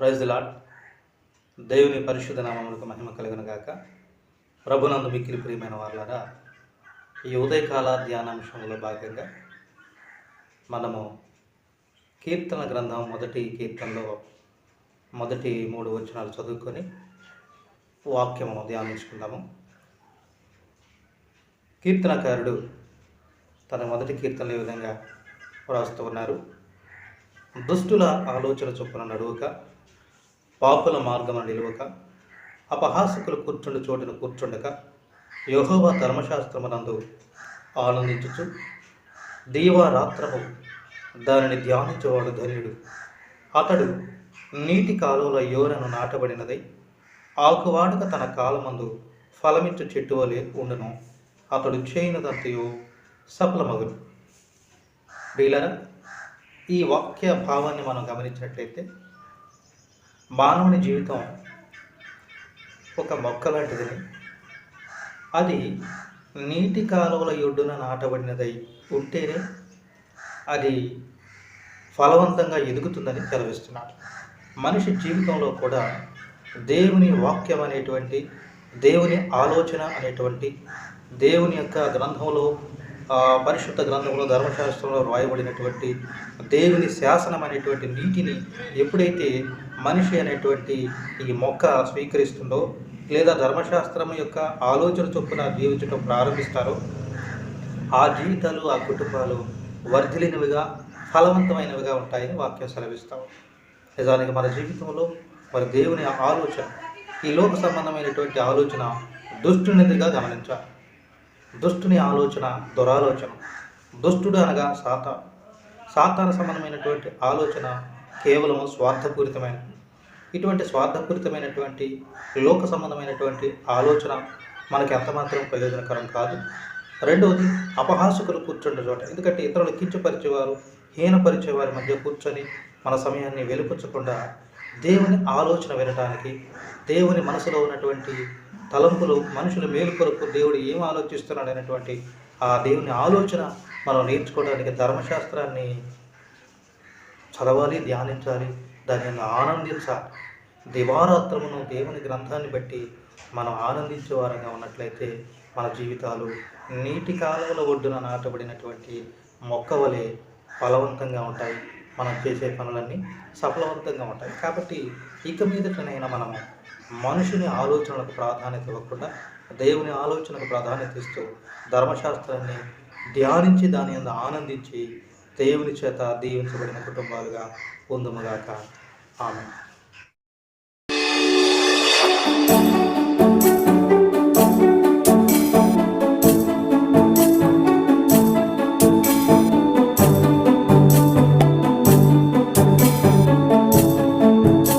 Praise lord దేవుని పరిశుద్ధ నామములకు మహిమ కలుగును గాక. ప్రభునందు మిక్కిలి ప్రియమైన వాళ్ళారా ఈ ఉదయకాల ధ్యానాంశంలో భాగంగా మనము కీర్తన గ్రంథం మొదటి కీర్తనలో మొదటి మూడు వచనాలు చదువుకొని వాక్యము ధ్యానించుకుందాము. కీర్తనకారుడు తన మొదటి కీర్తనలు ఈ విధంగా వ్రాస్తూ ఉన్నారు. దుష్టుల ఆలోచన చొప్పున నడువక పాపుల మార్గమున నిలువక అపహాసకులు కూర్చుండు చోటును కూర్చుండక యహోవ ధర్మశాస్త్రమునందు ఆనందించుచు దీవారాత్రము దానిని ధ్యానించేవాడు ధన్యుడు. అతడు నీటి కాలువల యోరను నాటబడినదై ఆకువాడక తన కాలమందు ఫలమిచ్చు చెట్టు వలె ఉండును. అతడు చేయనదంతయు సఫలమగును. డీలరా ఈ వాక్య భావాన్ని మనం గమనించినట్లయితే మానవుని జీవితం ఒక మొక్క లాంటిదని అది నీటి కాలువల ఒడ్డున నాటబడినదై ఉంటేనే అది ఫలవంతంగా ఎదుగుతుందని సెలవిస్తున్నాడు. మనిషి జీవితంలో కూడా దేవుని వాక్యం అనేటువంటి దేవుని ఆలోచన అనేటువంటి దేవుని యొక్క గ్రంథంలో పరిశుద్ధ గ్రంథంలో ధర్మశాస్త్రంలో రాయబడినటువంటి దేవుని శాసనం అనేటువంటి నీటిని ఎప్పుడైతే మనిషి అనేటువంటి ఈ మొక్క స్వీకరిస్తుందో లేదా ధర్మశాస్త్రం యొక్క ఆలోచన చొప్పున జీవించడం ప్రారంభిస్తారో ఆ జీవితాలు ఆ కుటుంబాలు వర్ధిలినవిగా ఫలవంతమైనవిగా ఉంటాయని వాక్యం సెలవిస్తాం నిజానికి మన జీవితంలో మరి దేవుని ఆలోచన ఈ లోక సంబంధమైనటువంటి ఆలోచన దుష్టునిదిగా గమనించాలి. దుష్టుని ఆలోచన దురాలోచన. దుష్టుడు అనగా సాత సాతాన సంబంధమైనటువంటి ఆలోచన కేవలం స్వార్థపూరితమైన ఇటువంటి స్వార్థపూరితమైనటువంటి లోక సంబంధమైనటువంటి ఆలోచన మనకి ఎంతమాత్రం ప్రయోజనకరం కాదు. రెండవది అపహాసకులు కూర్చుండే చోట. ఎందుకంటే ఇతరులు కించపరిచేవారు హీనపరిచేవారి మధ్య కూర్చొని మన సమయాన్ని వెలుపుచ్చకుండా దేవుని ఆలోచన వినటానికి దేవుని మనసులో ఉన్నటువంటి తలంపులు మనుషుల మేలు కొరకు దేవుడు ఏం ఆలోచిస్తున్నాడు అనేటువంటి ఆ దేవుని ఆలోచన మనం నేర్చుకోవడానికి ధర్మశాస్త్రాన్ని చదవాలి ధ్యానించాలి. దానిని ఆనందించాలి దివారాత్రమును దేవుని గ్రంథాన్ని బట్టి మనం ఆనందించే వారంగా ఉన్నట్లయితే మన జీవితాలు నీటి కాలువల ఒడ్డున నాటబడినటువంటి మొక్క వలె ఫలవంతంగా ఉంటాయి. మనం చేసే పనులన్నీ సఫలవంతంగా ఉంటాయి. కాబట్టి ఇక మీదటనైనా మనము మనుషుని ఆలోచనలకు ప్రాధాన్యత ఇవ్వకుండా దేవుని ఆలోచనకు ప్రాధాన్యత ఇస్తూ ధర్మశాస్త్రాన్ని ధ్యానించి దాని అందు ఆనందించి దేవుని చేత దీవించబడిన కుటుంబాలుగా పొందుముగాక ఆమె